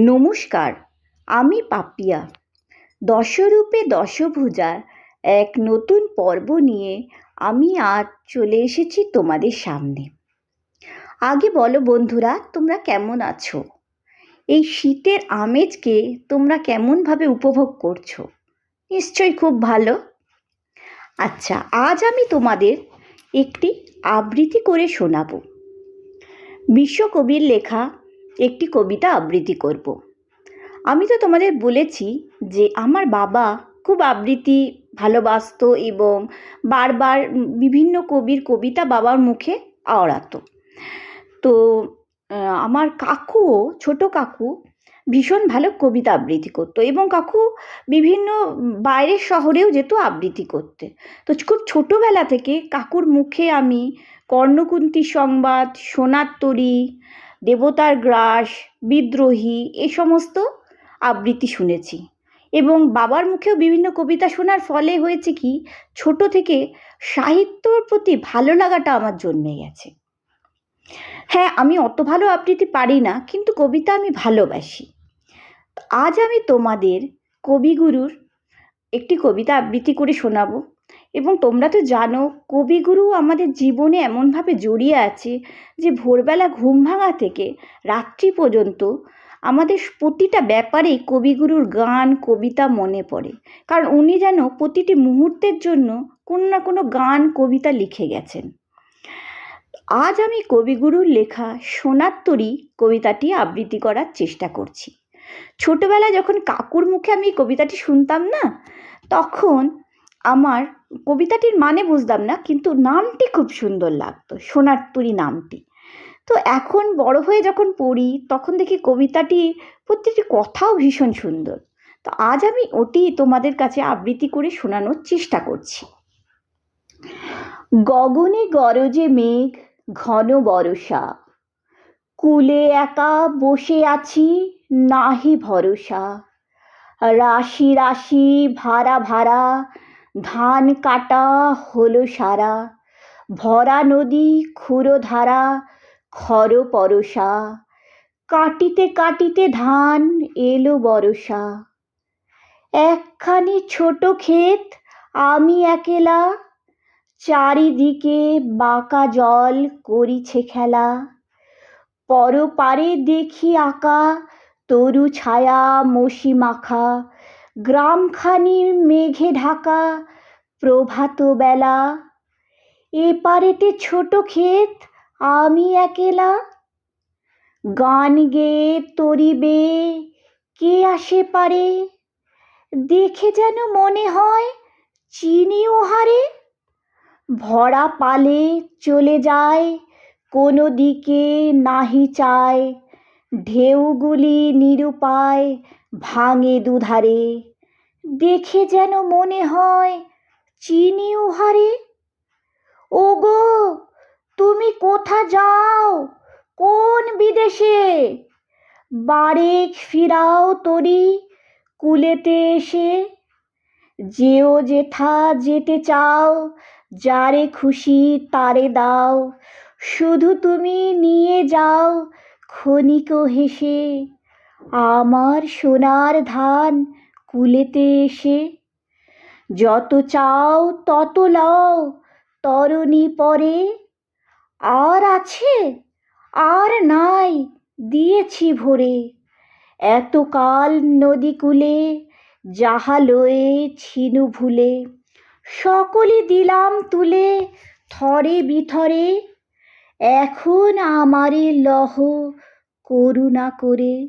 নমস্কার, আমি পাপিয়া। দশরূপে দশভুজার এক নতুন পর্ব নিয়ে আমি আজ চলে এসেছি তোমাদের সামনে। আগে বলো বন্ধুরা, তোমরা কেমন আছো? এই শীতের আমেজকে তোমরা কেমনভাবে উপভোগ করছ? নিশ্চয়ই খুব ভালো। আচ্ছা আজ আমি তোমাদের একটি আবৃত্তি করে শোনাব। বিশ্বকবির লেখা একটি কবিতা আবৃত্তি করব। আমি তো তোমাদের বলেছি যে আমার বাবা খুব আবৃত্তি ভালোবাসতো এবং বারবার বিভিন্ন কবির কবিতা বাবার মুখে আওড়াতো। তো আমার কাকুও, ছোট কাকু ভীষণ ভালো কবিতা আবৃত্তি করতো এবং কাকু বিভিন্ন বাইরের শহরেও যেত আবৃত্তি করতে। তো খুব ছোটোবেলা থেকে কাকুর মুখে আমি কর্ণকুন্তী সংবাদ, সোনার তরী দেবতার গ্রাস, বিদ্রোহী, এ সমস্ত আবৃত্তি শুনেছি। এবং বাবার মুখেও বিভিন্ন কবিতা শোনার ফলে হয়েছে কি, ছোট থেকে সাহিত্যর প্রতি ভালো লাগাটা আমার জন্মে গেছে। হ্যাঁ আমি অত ভালো আবৃত্তি পারি না, কিন্তু কবিতা আমি ভালোবাসি। আজ আমি তোমাদের কবিগুরুর একটি কবিতা আবৃত্তি করে শোনাবো। এবং তোমরা তো জানো, কবিগুরু আমাদের জীবনে এমনভাবে জড়িয়ে আছে যে ভোরবেলা ঘুম ভাঙা থেকে রাত্রি পর্যন্ত আমাদের প্রতিটা ব্যাপারেই কবিগুরুর গান, কবিতা মনে পড়ে। কারণ উনি যেন প্রতিটি মুহূর্তের জন্য কোনো না কোনো গান, কবিতা লিখে গেছেন। আজ আমি কবিগুরুর লেখা সোনার তরী কবিতাটি আবৃত্তি করার চেষ্টা করছি। ছোটবেলায় যখন কাকুর মুখে আমি কবিতাটি শুনতাম না, তখন আমার কবিতাটির মানে বুঝতাম না, কিন্তু নামটি খুব সুন্দর লাগতো সোনার তরী নামটি। তো এখন বড় হয়ে যখন পড়ি, তখন দেখি কবিতাটি, প্রত্যেকটি কথাও ভীষণ সুন্দর। তো আজ আমি ওটি তোমাদের কাছে আবৃত্তি করে শোনানোর চেষ্টা করছি। গগনে গরজে মেঘ, ঘন বরষা। কুলে একা বসে আছি, নাহি ভরসা। রাশি রাশি, ভাড়া ভাড়া ধান কাটা হলো সারা, ভরা নদী ক্ষুরধারা খর পরশা কাটিতে কাটিতে ধান এলো বরষা একখানি ছোট ক্ষেত আমি একেলা, চারিদিকে বাঁকা জল করিছে খেলা। পরপারে দেখি আঁকা, তরু ছায়া মসি মাখা গ্রামখানি মেঘে ঢাকা, প্রভাত বেলা। এপারেতে ছোট ক্ষেত, আমি একেলা। গান গেয়ে তরিবে, কে আসে পারে? দেখে যেন মনে হয় চিনি ওহারে ভরা পালে চলে যায়, কোনো দিকে নাহি চায়। ঢেউগুলি নিরুপায় ভাঙে দুধারে, দেখে যেন মনে হয় চিনি উহারে ওগো, তুমি কোথা যাও? কোন বিদেশে? বারেক ফিরাও তরি কুলেতে এসে। যেও যেথা যেতে চাও, যারে খুশি তারে দাও। শুধু তুমি নিয়ে যাও, ক্ষণিক হেসে। আমার সোনার ধান কুলেতে এসে, যত চাও তত লও, তরণী পরে। আর আছে, আর নাই, দিয়েছি ভরে। এতকাল নদী কূলে যাহা লয়ে ছিনু ভুলে, সকলে দিলাম তুলে থরে বিথরে। এখন আমারে লহ করুণা করে।